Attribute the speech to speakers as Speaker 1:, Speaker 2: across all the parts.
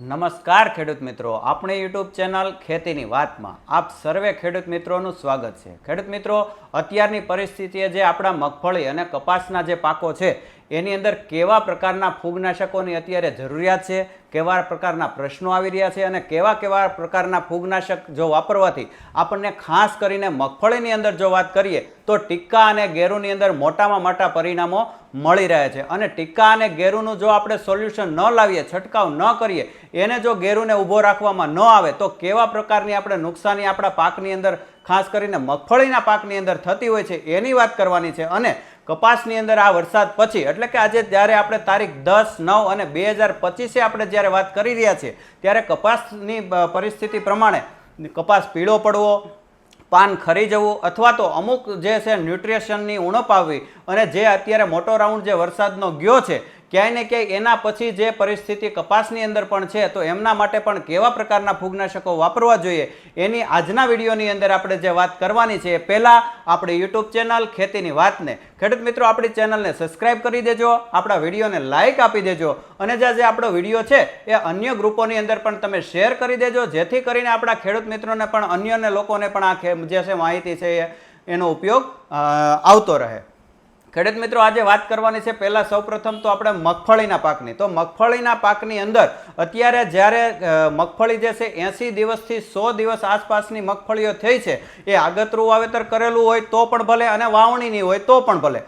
Speaker 1: નમસ્કાર ખેડૂત મિત્રો. આપણી યુટ્યુબ ચેનલ ખેતીની વાતમાં આપ સર્વે ખેડૂત મિત્રોનું સ્વાગત છે. ખેડૂત મિત્રો, અત્યારની પરિસ્થિતિએ જે આપણા મગફળી અને કપાસના જે પાકો છે એની અંદર કેવા પ્રકારના ફૂગનાશકોની અત્યારે જરૂરિયાત છે, કેવા પ્રકારના પ્રશ્નો આવી રહ્યા છે અને કેવા કેવા પ્રકારના ફૂગનાશક જો વાપરવાથી આપણને ખાસ કરીને મગફળીની અંદર જો વાત કરીએ, તો ટીક્કા અને ગેરુની અંદર મોટામાં મોટા પરિણામો મળી રહ્યા છે. અને ટીક્કા અને ગેરુનું જો આપણે સોલ્યુશન ન લાવીએ, છંટકાવ ન કરીએ, એને જો ગેરુને ઊભો રાખવામાં ન આવે, તો કેવા પ્રકારની આપણે નુકસાની આપણા પાકની અંદર, ખાસ કરીને મગફળીના પાકની અંદર થતી હોય છે, એની વાત કરવાની છે. અને કપાસની અંદર આ વરસાદ પછી, એટલે કે આજે જ્યારે આપણે તારીખ દસ, નવ અને બે હજાર પચીસે આપણે જ્યારે વાત કરી રહ્યા છીએ, ત્યારે કપાસની પરિસ્થિતિ પ્રમાણે કપાસ પીળો પડવો, પાન ખરી જવું, અથવા તો અમુક જે છે ન્યુટ્રિશનની ઉણપ આવવી, અને જે અત્યારે મોટો રાઉન્ડ જે વરસાદનો ગયો છે ક્યાંય ને ક્યાંય એના પછી જે પરિસ્થિતિ કપાસની અંદર પણ છે, તો એમના માટે પણ કેવા પ્રકારના ફૂગનાશકો વાપરવા જોઈએ? એની આજના વિડીયોની અંદર આપણે જે વાત કરવાની છે એ પહેલાં આપણી યુટ્યુબ ચેનલ ખેતીની વાતને. ખેડૂત મિત્રો, આપણી ચેનલને સબસ્ક્રાઇબ કરી દેજો, આપણા વિડીયોને લાઇક આપી દેજો, અને જે આપણો વીડિયો છે, એ અન્ય ગ્રુપોની અંદર પણ તમે શેર કરી દેજો, જેથી કરીને આપણા ખેડૂત મિત્રોને પણ, અન્યને લોકોને પણ આ જે છે માહિતી છે એનો ઉપયોગ આવતો રહે. ખેડૂત મિત્રો, આજે વાત કરવાની છે પહેલાં સૌપ્રથમ તો આપણે મગફળીના પાકની. તો મગફળીના પાકની અંદર અત્યારે જ્યારે મગફળી જે છે એંસી દિવસથી સો દિવસ આસપાસની મગફળીઓ થઈ છે, એ આગતરું વાવેતર કરેલું હોય તો પણ ભલે અને વાવણીની હોય તો પણ ભલે.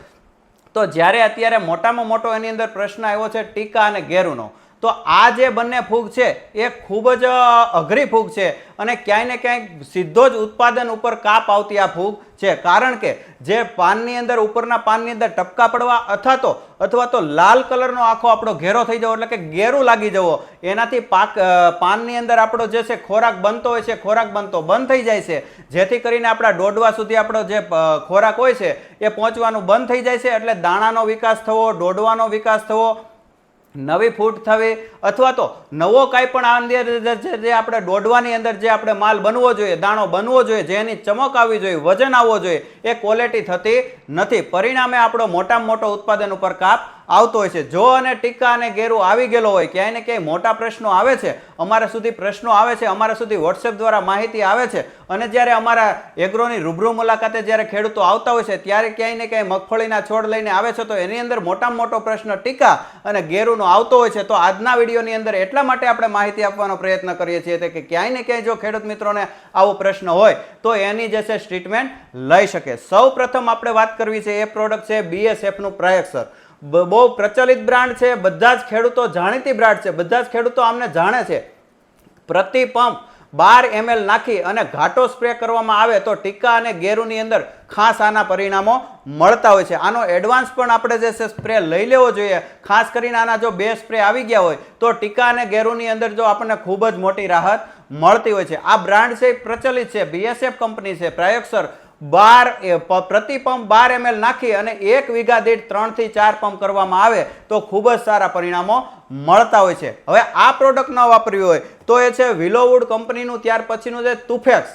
Speaker 1: તો જ્યારે અત્યારે મોટામાં મોટો એની અંદર પ્રશ્ન આવ્યો છે ટીકા અને ગેરુનો તો આ જે બંને ફૂગ છે, એ ખૂબ જ અઘરી ફૂગ છે અને ક્યાંય ને ક્યાંય સીધો જ ઉત્પાદન ઉપર કાપ આવતી આ ફૂગ છે. કારણ કે જે પાનની અંદર, ઉપરના પાનની અંદર ટપકા પડવા અથવા તો અથવા તો લાલ કલરનો આખો આપણો ઘેરો થઈ જવો, એટલે કે ઘેરું લાગી જવો, એનાથી પાક પાનની અંદર આપણો જે છે ખોરાક બનતો હોય છે, ખોરાક બનતો બંધ થઈ જાય છે. જેથી કરીને આપણા દોડવા સુધી આપણો જે ખોરાક હોય છે, એ પહોંચવાનું બંધ થઈ જાય છે. એટલે દાણાનો વિકાસ થવો, દોડવાનો વિકાસ થવો નવી ફૂટ થવી અથવા તો નવો કાંઈ પણ અંદર જે આપણે દોડવાની અંદર જે આપણે માલ બનવો જોઈએ, દાણો બનવો જોઈએ, જેની ચમક આવવી જોઈએ, વજન આવવો જોઈએ, એ ક્વોલિટી થતી નથી. પરિણામે આપણો મોટામાં મોટો ઉત્પાદન ઉપર કાપ આવતો હોય છે. જો અને ટીકા અને ગેરુ આવી ગયેલો હોય, ક્યાંય ને ક્યાંય મોટા પ્રશ્નો આવે છે. અમારા સુધી પ્રશ્નો આવે છે, અમારા સુધી વોટ્સએપ દ્વારા માહિતી આવે છે. અને જ્યારે અમારા એગ્રોની રૂબરૂ મુલાકાતે જ્યારે ખેડૂતો આવતા હોય છે, ત્યારે ક્યાંય ને ક્યાંય મગફળીના છોડ લઈને આવે છે. તો એની અંદર મોટામાં મોટો પ્રશ્ન ટીકા અને ગેરુનો આવતો હોય છે. તો આજના વિડીયોની અંદર એટલા માટે આપણે માહિતી આપવાનો પ્રયત્ન કરીએ છીએ કે ક્યાંય ને ક્યાંય જો ખેડૂત મિત્રોને આવો પ્રશ્ન હોય, તો એની જે છે ટ્રીટમેન્ટ લઈ શકે. સૌ પ્રથમ આપણે વાત કરવી છે, એ પ્રોડક્ટ છે બીએસએફનું પ્રયક્ષર બ- બહુ પ્રચલિત બ્રાન્ડ છે, બધા જ ખેડૂતો જાણીતી બ્રાન્ડ છે, બધા જ ખેડૂતો આમને જાણે છે. પ્રતિ પંપ બાર એમએલ નાખી અને ઘાટો સ્પ્રે કરવામાં આવે તો ટીકા અને ગેરુની અંદર ખાસ આના પરિણામો મળતા હોય છે. આનો એડવાન્સ પણ આપણે જે છે સ્પ્રે લઈ લેવો જોઈએ. ખાસ કરીને આના જો બે સ્પ્રે આવી ગયા હોય તો ટીકા અને ગેરુની અંદર જો આપણને ખૂબ જ મોટી રાહત મળતી હોય છે. આ બ્રાન્ડ છે પ્રચલિત છે બીએસએફ કંપની છે, પ્રયોગસર બાર પ્રતિ પંપ બાર એમએલ નાખી અને એક વીઘા દીઠ ત્રણથી ચાર પંપ કરવામાં આવે તો ખૂબ જ સારા પરિણામો મળતા હોય છે. હવે આ પ્રોડક્ટ ન વાપરવી હોય તો એ છે વિલોવુડ કંપનીનું ત્યાર પછીનું છે તુફેક્સ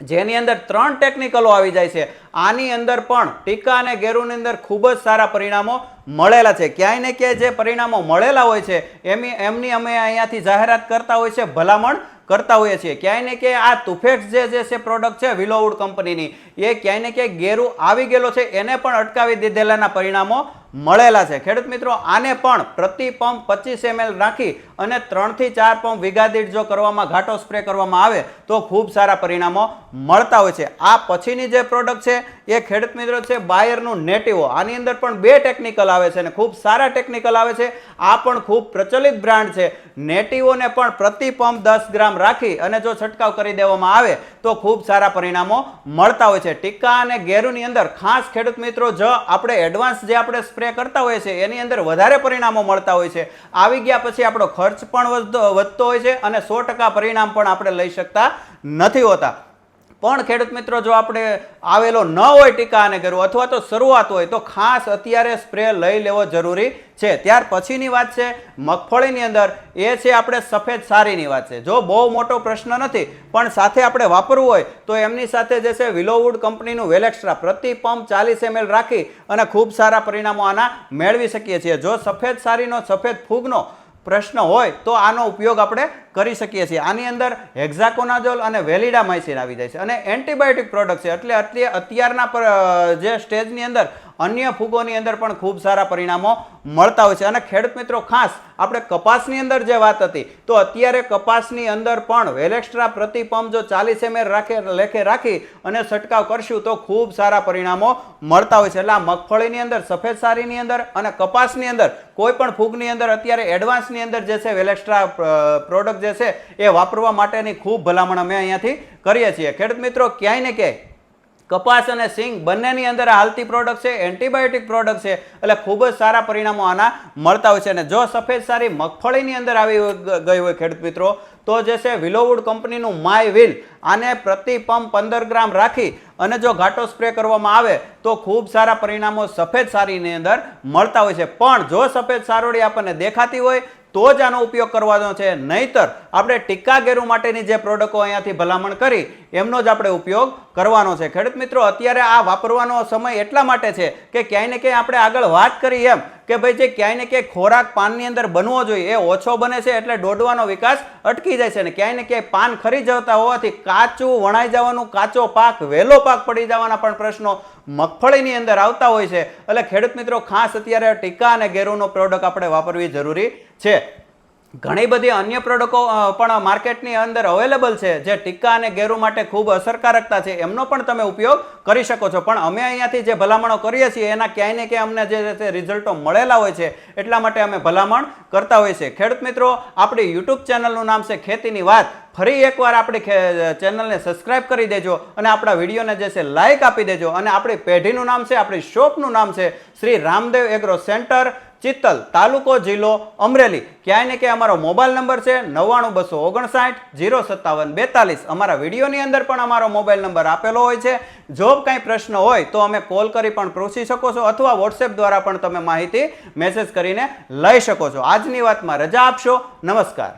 Speaker 1: જેની અંદર ત્રણ ટેકનિકલો આવી જાય છે. આની અંદર પણ ટીકા અને ગેરુની અંદર ખૂબ જ સારા પરિણામો મળેલા છે. ક્યાંય ને ક્યાંય જે પરિણામો મળેલા હોય છે એમની એમની અમે અહીંયાથી જાહેરાત કરતા હોય છે ભલામણ કરતા હોઈએ છીએ. ક્યાંય ને ક્યાંય આ તુફેક્સ જે જે છે પ્રોડક્ટ છે વિલોવુડ કંપનીની એ ક્યાંય ને ક્યાંય ગેરુ આવી ગયેલો છે, એને પણ અટકાવી દીધેલાના પરિણામો મળેલા છે. ખેડૂત મિત્રો, આને પણ પ્રતિ પંપ પચીસ એમએલ રાખી અને ત્રણથી ચાર પંપ વીઘા દીઠ જો કરવામાં ઘાટો સ્પ્રે કરવામાં આવે, તો ખૂબ સારા પરિણામો મળતા હોય છે. આ પછીની જે પ્રોડક્ટ છે એ ખેડૂત મિત્રો છે, બાયરનું નેટિવો. આની અંદર પણ બે ટેકનિકલ આવે છે અને ખૂબ સારા ટેકનિકલ આવે છે. આ પણ ખૂબ પ્રચલિત બ્રાન્ડ છે. નેટિવોને પણ પ્રતિ પંપ દસ ગ્રામ રાખી અને જો છંટકાવ કરી દેવામાં આવે, તો ખૂબ સારા પરિણામો મળતા હોય છે. ટીકા અને ગેરુની અંદર ખાસ ખેડૂત મિત્રો, જો આપણે એડવાન્સ જે આપણે સ્પ્રે કરતા હોઈએ છીએ, એની અંદર વધારે પરિણામો મળતા હોય છે. આવી ગયા પછી આપણો ખર્ચ પણ વધતો હોય છે અને સો ટકા પરિણામ પણ આપણે લઈ શકતા નથી હોતા. પણ ખેડૂત મિત્રો, જો આપણે આવેલો ન હોય ટીકા આને કરવું અથવા તો શરૂઆત હોય, તો ખાસ અત્યારે સ્પ્રે લઈ લેવો જરૂરી છે. ત્યાર પછીની વાત છે, મગફળીની અંદર એ છે આપણે સફેદ સારીની વાત છે. જો બહુ મોટો પ્રશ્ન નથી, પણ સાથે આપણે વાપરવું હોય, તો એમની સાથે જે છે વિલોવુડ કંપનીનું વેલેક્સ્ટ્રા પ્રતિ પંપ ચાલીસ એમએલ રાખી અને ખૂબ સારા પરિણામો આના મેળવી શકીએ છીએ. જો સફેદ સારીનો, સફેદ ફૂગનો પ્રશ્ન હોય તો આનો ઉપયોગ આપણે કરી શકીએ છીએ. આની અંદર હેક્ઝાકોનાઝોલ અને વેલિડામાઇસિન આવી જાય છે. અને એન્ટીબાયોટિક પ્રોડક્ટ છે. એટલે અત્ય- અત્યારના જે સ્ટેજની અંદર અન્ય ફૂગોની અંદર પણ ખૂબ સારા પરિણામો મળતા હોય છે. અને ખેડૂત મિત્રો, ખાસ આપણે કપાસની અંદર જે વાત હતી, તો અત્યારે કપાસની અંદર પણ વેલેક્સ્ટ્રા પ્રતિ જો ચાલીસ એમએલ રાખે, લેખે રાખી અને છંટકાવ કરશું, તો ખૂબ સારા પરિણામો મળતા હોય છે. એટલે આ મગફળીની અંદર, સફેદ સારીની અંદર અને કપાસની અંદર, કોઈ પણ ફૂગની અંદર અત્યારે એડવાન્સની અંદર જે છે, વેલેક્સ્ટ્રા પ્રોડક્ટ જે છે, એ વાપરવા માટેની ખૂબ ભલામણ અમે અહીંયાથી કરીએ છીએ. ખેડૂત મિત્રો, ક્યાંય ને ક્યાંય કપાસ અને સિંગ બંનેની અંદર હાલતી પ્રોડક્ટ છે એન્ટીબાયોટિક પ્રોડક્ટ છે. એટલે ખૂબ જ સારા પરિણામો આના મળતા હોય છે. અને જો સફેદ સારી મગફળીની અંદર આવી ગઈ હોય ખેડૂત મિત્રો, તો જે છે વિલોવુડ કંપનીનું માય વ્હીલ આને પ્રતિ પંપ પંદર ગ્રામ રાખી અને જો ઘાટો સ્પ્રે કરવામાં આવે, તો ખૂબ સારા પરિણામો સફેદ સારીની અંદર મળતા હોય છે. પણ જો સફેદ સારોડી આપણને દેખાતી હોય, તો જ આનો ઉપયોગ કરવાનો છે. નહીતર આપણે ટીકા ગેરુ માટેની જે પ્રોડક્ટો અહીંયાથી ભલામણ કરી એમનો જ આપણે ઉપયોગ કરવાનો છે. ખેડૂત મિત્રો, અત્યારે આ વાપરવાનો સમય એટલા માટે છે કે ક્યાંય ને ક્યાંય આપણે આગળ વાત કરી એમ કે ભાઈ જે ક્યાંય ને ક્યાંય ખોરાક પાનની અંદર બનવો જોઈએ, એ ઓછો બને છે એટલે દોડવાનો વિકાસ અટકી જાય છે અને ક્યાંય ને ક્યાંય પાન ખરી જતા હોવાથી કાચું વણાઈ જવાનું, કાચો પાક વહેલો પાક પડી જવાના પણ પ્રશ્નો મગફળીની અંદર આવતા હોય છે. એટલે ખેડૂત મિત્રો, ખાસ અત્યારે ટીકા અને ગેરુનો પ્રોડક્ટ આપણે વાપરવી જરૂરી છે. ઘણી બધી અન્ય પ્રોડક્ટો પણ માર્કેટની અંદર અવેલેબલ છે, જે ટીકા અને ગેરુ માટે ખૂબ અસરકારકતા છે, એમનો પણ તમે ઉપયોગ કરી શકો છો. પણ અમે અહીંયાથી જે ભલામણો કરીએ છીએ, એના ક્યાંય ને ક્યાંય અમને જે છે રિઝલ્ટો મળેલા હોય છે, એટલા માટે અમે ભલામણ કરતા હોઈએ છીએ. ખેડૂત મિત્રો, આપણી યુટ્યુબ ચેનલનું નામ છે ખેતીની વાત. ફરી એકવાર આપણી ચેનલને સબસ્ક્રાઇબ કરી દેજો અને આપણા વિડીયોને જે છે લાઇક આપી દેજો. અને આપણી પેઢીનું નામ છે, આપણી શોપનું નામ છે, શ્રી રામદેવ એગ્રો સેન્ટર. ચિત્તલ તાલુકો જિલ્લો અમરેલી. ક્યાંય ને ક્યાંય અમારો મોબાઈલ નંબર છે નવ્વાણું બસો ઓગણસાઠ, જીરો સત્તાવન, બેતાલીસ. અમારા વિડીયોની અંદર પણ અમારો મોબાઈલ નંબર આપેલો હોય છે. જો કાંઈ પ્રશ્ન હોય તો અમે કોલ કરી પણ પૂછી શકો છો અથવા વોટ્સએપ દ્વારા પણ તમે માહિતી મેસેજ કરીને લઈ શકો છો. આજની વાતમાં રજા આપશો. નમસ્કાર.